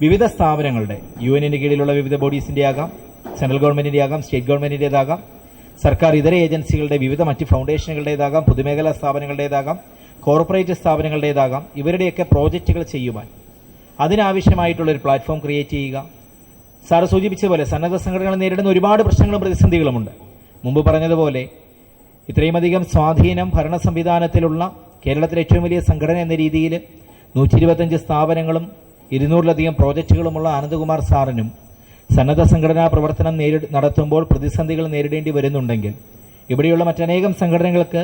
വിവിധ സ്ഥാപനങ്ങളുടെ യു എന്നിന് കീഴിലുള്ള വിവിധ ബോഡീസിന്റെ ആകാം സെൻട്രൽ ഗവൺമെന്റിന്റെ ആകാം സ്റ്റേറ്റ് ഗവൺമെന്റിന്റേതാകാം സർക്കാർ ഇതര ഏജൻസികളുടെ വിവിധ മറ്റ് ഫൗണ്ടേഷനുകളുടേതാകാം പൊതുമേഖലാ സ്ഥാപനങ്ങളുടേതാകാം കോർപ്പറേറ്റ് സ്ഥാപനങ്ങളുടേതാകാം ഇവരുടെയൊക്കെ പ്രോജക്റ്റുകൾ ചെയ്യുവാൻ. അതിനാവശ്യമായിട്ടുള്ള ഒരു പ്ലാറ്റ്ഫോം ക്രിയേറ്റ് ചെയ്യുക. സാറ് സൂചിപ്പിച്ച പോലെ സന്നദ്ധ സംഘടനകൾ നേരിടുന്ന ഒരുപാട് പ്രശ്നങ്ങളും പ്രതിസന്ധികളുമുണ്ട്. മുമ്പ് പറഞ്ഞതുപോലെ ഇത്രയുമധികം സ്വാധീനം ഭരണ സംവിധാനത്തിലുള്ള കേരളത്തിലെ ഏറ്റവും വലിയ സംഘടന എന്ന രീതിയിൽ നൂറ്റി സ്ഥാപനങ്ങളും ഇരുന്നൂറിലധികം പ്രോജക്റ്റുകളുമുള്ള ആനന്ദകുമാർ സാറിനും സന്നദ്ധ സംഘടനാ പ്രവർത്തനം നേരി നടത്തുമ്പോൾ പ്രതിസന്ധികൾ നേരിടേണ്ടി വരുന്നുണ്ടെങ്കിൽ ഇവിടെയുള്ള മറ്റനേകം സംഘടനകൾക്ക്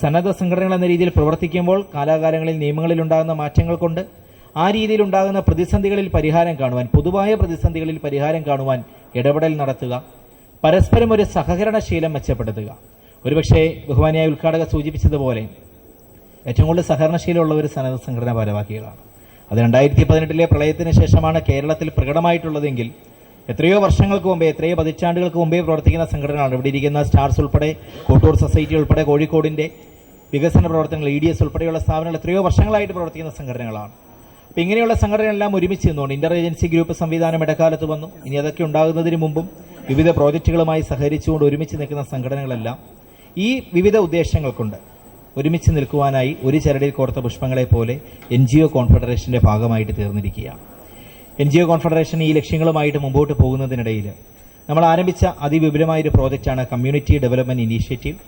സന്നദ്ധ സംഘടനകൾ എന്ന രീതിയിൽ പ്രവർത്തിക്കുമ്പോൾ കാലാകാലങ്ങളിൽ നിയമങ്ങളിൽ ഉണ്ടാകുന്ന മാറ്റങ്ങൾ കൊണ്ട് ആ രീതിയിൽ ഉണ്ടാകുന്ന പ്രതിസന്ധികളിൽ പരിഹാരം കാണുവാൻ പൊതുവായ പ്രതിസന്ധികളിൽ പരിഹാരം കാണുവാൻ ഇടപെടൽ നടത്തുക പരസ്പരം ഒരു സഹകരണശീലം മെച്ചപ്പെടുത്തുക. ഒരുപക്ഷേ ബഹുമാനിയായ ഉദ്ഘാടക സൂചിപ്പിച്ചതുപോലെ ഏറ്റവും കൂടുതൽ സഹകരണശീലമുള്ള ഒരു സന്നദ്ധ സംഘടനാ ഭാരവാഹികളാണ്. അത് രണ്ടായിരത്തി പതിനെട്ടിലെ പ്രളയത്തിന് ശേഷമാണ് കേരളത്തിൽ പ്രകടമായിട്ടുള്ളതെങ്കിൽ എത്രയോ വർഷങ്ങൾക്ക് മുമ്പേ എത്രയോ പതിറ്റാണ്ടുകൾക്ക് മുമ്പേ പ്രവർത്തിക്കുന്ന സംഘടനകളാണ്. ഇവിടെ ഇരിക്കുന്ന സ്റ്റാർസ് ഉൾപ്പെടെ കോട്ടൂർ സൊസൈറ്റി ഉൾപ്പെടെ കോഴിക്കോടിന്റെ വികസന പ്രവർത്തനങ്ങൾ ഇ ഡി എസ് ഉൾപ്പെടെയുള്ള സ്ഥാപനങ്ങൾ എത്രയോ വർഷങ്ങളായിട്ട് പ്രവർത്തിക്കുന്ന സംഘടനകളാണ്. അപ്പോൾ ഇങ്ങനെയുള്ള സംഘടനകളെല്ലാം ഒരുമിച്ച് നിന്നുകൊണ്ട് ഇന്റർ ഏജൻസി ഗ്രൂപ്പ് സംവിധാനം ഇടക്കാലത്ത് വന്നു. ഇനി അതൊക്കെ ഉണ്ടാകുന്നതിന് മുമ്പും വിവിധ പ്രോജക്റ്റുകളുമായി സഹകരിച്ചുകൊണ്ട് ഒരുമിച്ച് നിൽക്കുന്ന സംഘടനകളെല്ലാം ഈ വിവിധ ഉദ്ദേശങ്ങൾ കൊണ്ട് ഒരുമിച്ച് നിൽക്കുവാനായി ഒരു ചരടിൽ കോർത്ത പുഷ്പങ്ങളെ പോലെ എൻ ജി ഒ കോൺഫെഡറേഷന്റെ ഭാഗമായിട്ട് തീർന്നിരിക്കുകയാണ്. എൻ ജി ഒ കോൺഫെഡറേഷൻ ഈ ലക്ഷ്യങ്ങളുമായിട്ട് മുമ്പോട്ട് പോകുന്നതിനിടയിൽ നമ്മൾ ആരംഭിച്ച അതിവിപുലമായ ഒരു പ്രോജക്റ്റാണ് കമ്മ്യൂണിറ്റി ഡെവലപ്മെന്റ് ഇനീഷ്യേറ്റീവ്.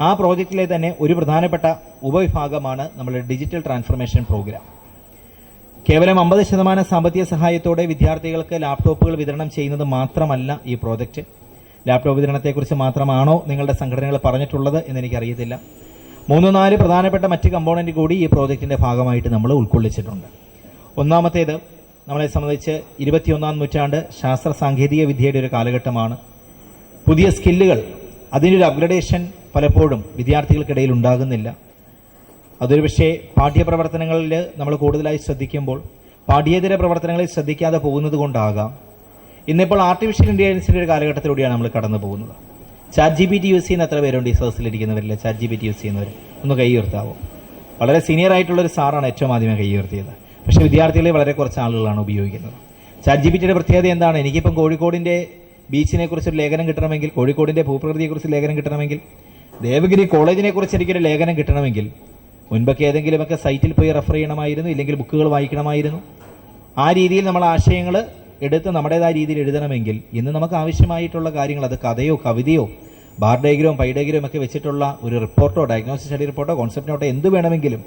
ആ പ്രോജക്റ്റിലെ തന്നെ ഒരു പ്രധാനപ്പെട്ട ഉപവിഭാഗമാണ് നമ്മുടെ ഡിജിറ്റൽ ട്രാൻസ്ഫർമേഷൻ പ്രോഗ്രാം. കേവലം അമ്പത് ശതമാനം സാമ്പത്തിക സഹായത്തോടെ വിദ്യാർത്ഥികൾക്ക് ലാപ്ടോപ്പുകൾ വിതരണം ചെയ്യുന്നത് മാത്രമല്ല ഈ പ്രോജക്റ്റ്. ലാപ്ടോപ്പ് വിതരണത്തെക്കുറിച്ച് മാത്രമാണോ നിങ്ങളുടെ സംഘടനകൾ പറഞ്ഞിട്ടുള്ളത് എന്ന് എനിക്കറിയത്തില്ല മൂന്ന് നാല് പ്രധാനപ്പെട്ട മറ്റ് കമ്പോണന്റ് കൂടി ഈ പ്രോജക്റ്റിന്റെ ഭാഗമായിട്ട് നമ്മൾ ഉൾക്കൊള്ളിച്ചിട്ടുണ്ട്. ഒന്നാമത്തേത് നമ്മളെ സംബന്ധിച്ച് ഇരുപത്തിയൊന്നാം നൂറ്റാണ്ട് ശാസ്ത്ര സാങ്കേതിക വിദ്യയുടെ ഒരു കാലഘട്ടമാണ്. പുതിയ സ്കില്ലുകൾ അതിന്റെ ഒരു അപ്ഗ്രഡേഷൻ പലപ്പോഴും വിദ്യാർത്ഥികൾക്കിടയിൽ ഉണ്ടാകുന്നില്ല. അതൊരു പക്ഷേ പാഠ്യപ്രവർത്തനങ്ങളിൽ നമ്മൾ കൂടുതലായി ശ്രദ്ധിക്കുമ്പോൾ പാഠ്യേതര പ്രവർത്തനങ്ങളിൽ ശ്രദ്ധിക്കാതെ പോകുന്നത് കൊണ്ടാകാം. ഇന്നിപ്പോൾ ആർട്ടിഫിഷ്യൽ ഇന്റലിജൻസിന്റെ ഒരു കാലഘട്ടത്തിലൂടെയാണ് നമ്മൾ കടന്നു പോകുന്നത് chat G P T use ചെയ്യുന്ന എത്ര പേരുണ്ട് ഈ സദസ്സിലിരിക്കുന്നവരിൽ chat G P T use ചെയ്യുന്നവർ ഒന്ന് കൈ ഉയർത്താവോ? വളരെ സീനിയർ ആയിട്ടുള്ള ഒരു സാറാണ് ഏറ്റവും ആദ്യമേ കൈ ഉയർത്തിയത്. പക്ഷേ വിദ്യാർത്ഥികളെ വളരെ കുറച്ച് ആളുകളാണ് ഉപയോഗിക്കുന്നത്. ചാറ്റ് ജി ബി ടിയുടെ പ്രത്യേകത എന്താണ്? എനിക്കിപ്പം കോഴിക്കോടിന്റെ ബീച്ചിനെ കുറിച്ചൊരു ലേഖനം കിട്ടണമെങ്കിൽ കോഴിക്കോടിന്റെ ഭൂപ്രകൃതിയെക്കുറിച്ച് ലേഖനം കിട്ടണമെങ്കിൽ ദേവഗിരി കോളേജിനെ കുറിച്ച് എനിക്കൊരു ലേഖനം കിട്ടണമെങ്കിൽ മുൻപൊക്കെ ഏതെങ്കിലുമൊക്കെ സൈറ്റിൽ പോയി റെഫർ ചെയ്യണമായിരുന്നു ഇല്ലെങ്കിൽ ബുക്കുകൾ വായിക്കണമായിരുന്നു. ആ രീതിയിൽ നമ്മൾ ആശയങ്ങൾ എടുത്ത് നമ്മുടേതായ രീതിയിൽ എഴുതണമെങ്കിൽ ഇന്ന് നമുക്ക് ആവശ്യമായിട്ടുള്ള കാര്യങ്ങൾ അത് കഥയോ കവിതയോ ബാർ ഡയഗ്രവും പൈ ഡയഗ്രവും ഒക്കെ വെച്ചിട്ടുള്ള ഒരു റിപ്പോർട്ടോ ഡയഗ്നോസ്റ്റിക് സ്റ്റഡി റിപ്പോർട്ടോ കോൺസെപ്റ്റ് നോട്ടോ എന്ത് വേണമെങ്കിലും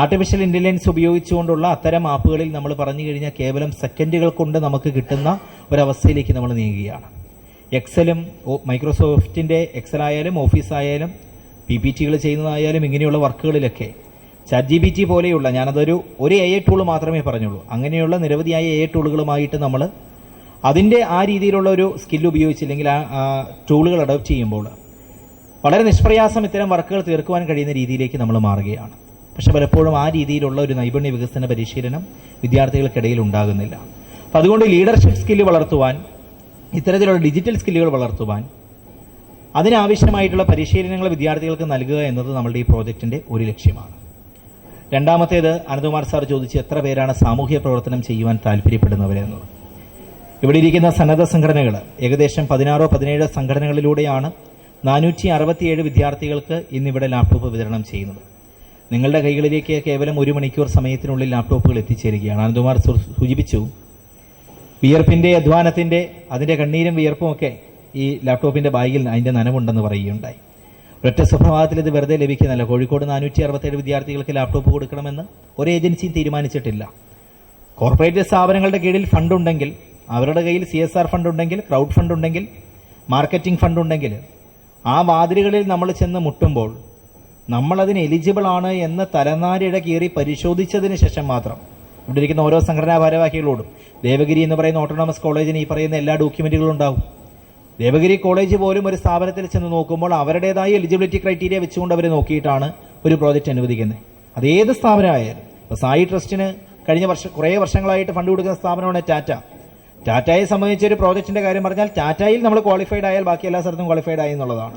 ആർട്ടിഫിഷ്യൽ ഇന്റലിജൻസ് ഉപയോഗിച്ചുകൊണ്ടുള്ള അത്തരം ആപ്പുകളിൽ നമ്മൾ പറഞ്ഞു കഴിഞ്ഞാൽ കേവലം സെക്കൻഡുകൾ കൊണ്ട് നമുക്ക് കിട്ടുന്ന ഒരവസ്ഥയിലേക്ക് നമ്മൾ നീങ്ങുകയാണ്. എക്സലും മൈക്രോസോഫ്റ്റിന്റെ മൈക്രോസോഫ്റ്റിന്റെ എക്സൽ ആയാലും ഓഫീസ് ആയാലും പി പി ടികൾ ചെയ്യുന്നതായാലും ഇങ്ങനെയുള്ള വർക്കുകളിലൊക്കെ ചാറ്റ് ജി ബി ടി പോലെയുള്ള ഞാനതൊരു ഒരു എ ഐ ടൂൾ മാത്രമേ പറഞ്ഞുള്ളൂ. അങ്ങനെയുള്ള നിരവധിയായ എ ഐ ടൂളുകളുമായിട്ട് നമ്മൾ അതിന്റെ ആ രീതിയിലുള്ള ഒരു സ്കിൽ ഉപയോഗിച്ചില്ലെങ്കിൽ ആ ടൂളുകൾ അഡോപ്റ്റ് ചെയ്യുമ്പോൾ വളരെ നിഷ്പ്രയാസം ഇത്തരം വർക്കുകൾ തീർക്കുവാൻ കഴിയുന്ന രീതിയിലേക്ക് നമ്മൾ മാറുകയാണ്. പക്ഷെ പലപ്പോഴും ആ രീതിയിലുള്ള ഒരു നൈപുണ്യ വികസന പരിശീലനം വിദ്യാർത്ഥികൾക്കിടയിൽ ഉണ്ടാകുന്നില്ല. അപ്പം അതുകൊണ്ട് ലീഡർഷിപ്പ് സ്കില്ല് വളർത്തുവാൻ ഇത്തരത്തിലുള്ള ഡിജിറ്റൽ സ്കില്ലുകൾ വളർത്തുവാൻ അതിനാവശ്യമായിട്ടുള്ള പരിശീലനങ്ങൾ വിദ്യാർത്ഥികൾക്ക് നൽകുക എന്നത് നമ്മളുടെ ഈ പ്രോജക്റ്റിന്റെ ഒരു ലക്ഷ്യമാണ്. രണ്ടാമത്തേത് അനന്തകുമാർ സാർ ചോദിച്ച് എത്ര പേരാണ് സാമൂഹ്യ പ്രവർത്തനം ചെയ്യുവാൻ താല്പര്യപ്പെടുന്നവരെന്നത് ഇവിടെ ഇരിക്കുന്ന സന്നദ്ധ സംഘടനകൾ ഏകദേശം പതിനാറോ പതിനേഴോ സംഘടനകളിലൂടെയാണ് നാനൂറ്റി അറുപത്തിയേഴ് വിദ്യാർത്ഥികൾക്ക് ഇന്നിവിടെ ലാപ്ടോപ്പ് വിതരണം ചെയ്യുന്നത്. നിങ്ങളുടെ കൈകളിലേക്ക് കേവലം ഒരു മണിക്കൂർ സമയത്തിനുള്ളിൽ ലാപ്ടോപ്പുകൾ എത്തിച്ചേരുകയാണ്. അനന്തകുമാർ സു- സൂചിപ്പിച്ചു. വിയർപ്പിന്റെ അധ്വാനത്തിന്റെ അതിന്റെ കണ്ണീരും വിയർപ്പുമൊക്കെ ഈ ലാപ്ടോപ്പിന്റെ ബാഗിൽ അതിന്റെ നനവുണ്ടെന്ന് പറയുകയുണ്ടായി. ഒറ്റ സ്വഭാവത്തിൽ ഇത് വെറുതെ ലഭിക്കുന്നില്ല കോഴിക്കോട് നാനൂറ്റി അറുപത്തേഴ് വിദ്യാർത്ഥികൾക്ക് ലാപ്ടോപ്പ് കൊടുക്കണമെന്ന് ഒരു ഏജൻസിയും തീരുമാനിച്ചിട്ടില്ല. കോർപ്പറേറ്റ് സ്ഥാപനങ്ങളുടെ കീഴിൽ ഫണ്ട് ഉണ്ടെങ്കിൽ അവരുടെ കയ്യിൽ സി എസ് ആർ ഫണ്ട് ഉണ്ടെങ്കിൽ ക്രൗഡ് ഫണ്ട് ഉണ്ടെങ്കിൽ മാർക്കറ്റിംഗ് ഫണ്ട് ഉണ്ടെങ്കിൽ ആ വാതിലുകളിൽ നമ്മൾ ചെന്ന് മുട്ടുമ്പോൾ നമ്മളതിന് എലിജിബിൾ ആണ് എന്ന് തലനാരിഴ കീറി പരിശോധിച്ചതിന് ശേഷം മാത്രം. ഇവിടെ ഇരിക്കുന്ന ഓരോ സംഘടനാ ഭാരവാഹികളോടും ദേവഗിരി എന്ന് പറയുന്ന ഓട്ടോണോമസ് കോളേജിന് ഈ പറയുന്ന എല്ലാ ഡോക്യുമെന്റുകളും ഉണ്ടാവും. ദേവഗിരി കോളേജ് പോലും ഒരു സ്ഥാപനത്തിൽ ചെന്ന് നോക്കുമ്പോൾ അവരുടേതായ എലിജിബിലിറ്റി ക്രൈറ്റീരിയ വെച്ചുകൊണ്ട് അവർ നോക്കിയിട്ടാണ് ഒരു പ്രോജക്റ്റ് അനുവദിക്കുന്നത്. അത് ഏത് സ്ഥാപനമായാലും ഇപ്പോൾ സായി ട്രസ്റ്റിന് കഴിഞ്ഞ വർഷം കുറേ വർഷങ്ങളായിട്ട് ഫണ്ട് കൊടുക്കുന്ന സ്ഥാപനമാണ് ടാറ്റ ടാറ്റയെ സംബന്ധിച്ച് ഒരു പ്രോജക്റ്റിന്റെ കാര്യം പറഞ്ഞാൽ ടാറ്റയിൽ നമ്മൾ ക്വാളിഫൈഡ് ആയാൽ ബാക്കി എല്ലാ സ്ഥലത്തും ക്വാളിഫൈഡ് ആയി എന്നുള്ളതാണ്.